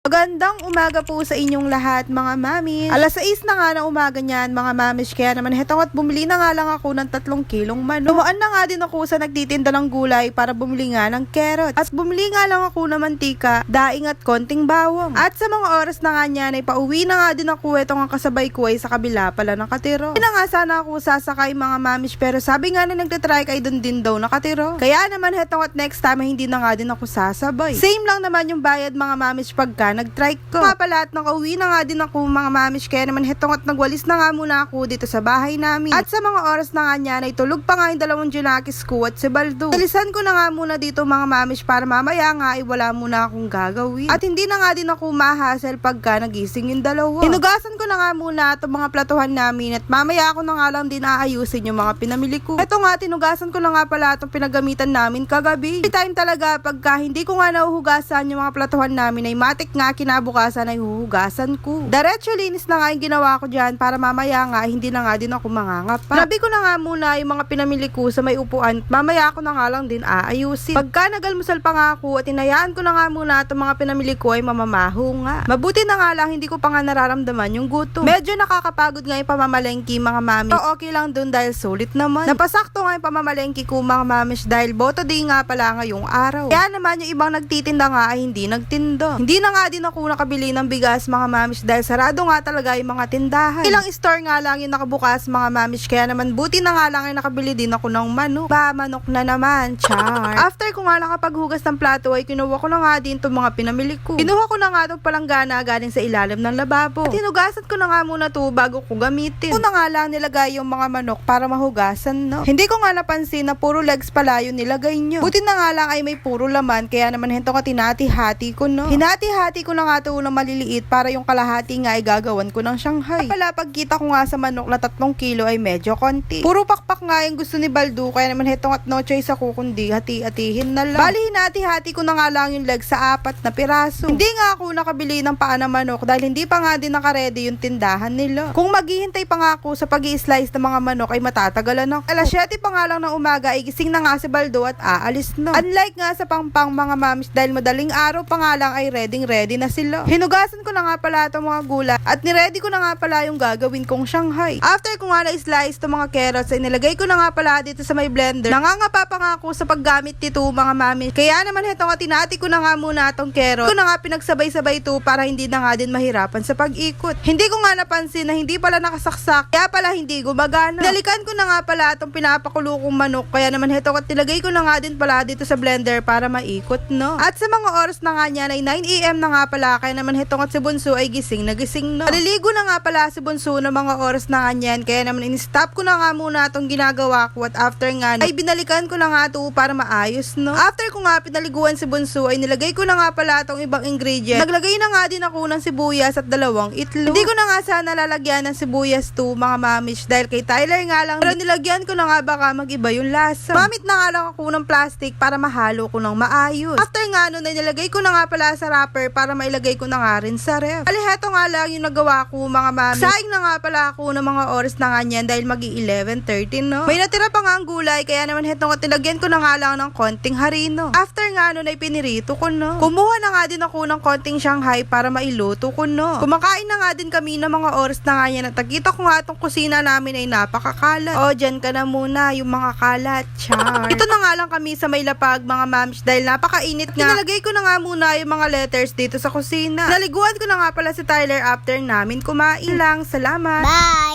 Magandang umaga po sa inyong lahat mga mami. Alas 6 na nga ng umaga niyan mga mamish kaya naman hetong at bumili na nga lang ako ng tatlong kilong manok. Dumaan na nga din ako sa nagtitinda ng gulay para bumili nga ng carrots. At bumili nga lang ako ng mantika, daing at konting bawang. At sa mga oras na nga niyan ay pauwi na nga din ako etong ang kasabay ko ay sa kabila pala nakatiro. Hindi na nga sana ako sasakay mga mamish pero sabi nga na nagtatry kay doon din daw nakatiro. Kaya naman hetong at next time hindi na nga din ako sasabay. Same lang naman yung bayad mga mamish pagka nag-trike ko. Nga pala at nakauwi na nga din ako mga mamish kaya naman hetong at nagwalis na nga muna ako dito sa bahay namin. At sa mga oras na nga niyan ay tulog pa nga yung dalawang junakis ko at si Baldo. Dalisan ko na nga muna dito mga mamish para mamaya nga ay wala muna akong gagawin. At hindi na nga din ako mahasel pagka nagising yung dalawa. Hinugasan ko na nga muna itong mga platuhan namin at mamaya ako na nga lang din aayusin yung mga pinamili ko. Ito nga, tinugasan ko na nga pala itong pinagamitan namin kagabi. Every time talaga pagka hindi ko nga nahuhugasan yung mga platuhan namin ay matik nga kinabukasan ay huhugasan ko. Diretso linis na nga yung ginawa ko dyan para mamaya nga hindi na nga din ako mangangapa. Grabe ko na nga muna yung mga pinamili ko sa may upuan mamaya ako na nga lang din aayusin. Pagka nagalmusal pa nga ako at inayaan ko na nga muna itong mga pinamili ko ay mamamaho nga. Mabuti na nga lang hindi ko pa nga nararamdaman yung gutom. Medyo nakakapagod nga yung pamamalengki mga mami. So okay lang dun dahil sulit naman. Napasakto nga yung pamamalengki ko mga mamish dahil boto day nga pala ngayong araw. Kaya naman yung ibang nagtitinda nga ay hindi nagtinda. Hindi na nga din ako nakabili ng bigas mga mamish dahil sarado nga talaga yung mga tindahan. Ilang store nga lang yung nakabukas mga mamish kaya naman buti na nga lang ay nakabili din ako ng manok. Ba, manok na naman, char. After ko nga nakapaghugas ng plato ay kinuha ko na nga din itong mga pinamili ko. Kinuha ko na nga itong palanggana galing sa ilalim ng lababo. At hinugasan ko na nga muna to bago ko gamitin. Una nga lang nilagay yung mga manok para mahugasan, no? Hindi ko nga napansin na puro legs pala yung nilagay nyo. Buti na nga lang ay may puro laman kaya naman hento ka tinati-hati ko, no? Hinati-hati ko na nga to ng maliliit para yung kalahati nga ay gagawan ko ng Shanghai. Pala pagkita ko nga sa manok na tatlong kilo ay medyo konti. Puro pakpak nga yung gusto ni Baldo kaya naman hetong at no choice ako kundi hati-hatihin na lang. Bali hinati-hati ko na nga lang yung leg sa apat na piraso. Hindi nga ako nakabili ng paa ng manok dahil hindi pa nga din nakaredy yung tindahan nila. Kung maghihintay pa nga ako sa pag slice ng mga manok ay matatagalan ako. Alas 7 pa nga lang ng umaga ay gising na nga si Baldo at aalis na. Unlike nga sa pangpang mga mamis dahil madaling araw pa nga lang ay ready ready na sila. Hinugasan ko na nga pala itong mga gula at niready ko na nga pala yung gagawin kong Shanghai. After ko nga na-slice itong mga carrots ay nilagay ko na nga pala dito sa may blender. Nangangapa pa nga ako sa paggamit nito mga mami. Kaya naman heto nga tinati ko na nga muna itong carrot. Ko na nga pinagsabay-sabay ito para hindi na nga din mahirapan sa pag-ikot. Hindi ko nga napansin na hindi pala nakasaksak kaya pala hindi gumagana. Dalikan ko na nga pala itong pinapakulo kong manok kaya naman heto at nilagay ko na nga din pala dito sa blender para maikot no. At sa mga oras na nga niya ay 9am na nga pala kaya naman heto at si Bunso ay gising na gising no. Naliligo na nga pala si Bunso ng mga oras na nga niyan kaya naman in-stop ko na nga muna itong ginagawa ko at after nga ay binalikan ko na nga ito para maayos no. After ko nga pinaliguan si Bunso ay nilagay ko na nga pala itong ibang ingredient. Naglagay na nga din ako ng sibuyas at dalawang itlog. Hindi ko na nga sana lalagyan ng sibuyas to mga mamish dahil kay Tyler nga lang pero nilagyan ko na nga baka mag-iba yung lasa. Mamit na nga lang ako ng plastic para mahalo ko ng maayos. After nga nun ay nilagay ko na nga pala sa wrapper para mailagay ko na nga rin sa ref. Ali heto nga lang yung nagawa ko mga mami. Saing na nga pala ako ng mga oras na nga niyan dahil magi 11.13 no. May natira pa nga ang gulay kaya naman heto nga tinagyan ko na nga lang ng konting harino. After nga nun ay pinirito ko no. Kumuha na nga din ako ng konting Shanghai para mailuto ko no. Kumakain na nga din kami ng mga oras na nga yan at nakita ko nga itong kusina namin ay napakakalat. O dyan ka na muna yung mga kalat. Char. Ito na nga lang kami sa may lapag mga mams dahil napakainit nga. Nilagay ko na nga muna yung mga letters sa kusina. Naliguan ko na nga pala si Tyler after namin kumain lang. Salamat. Bye!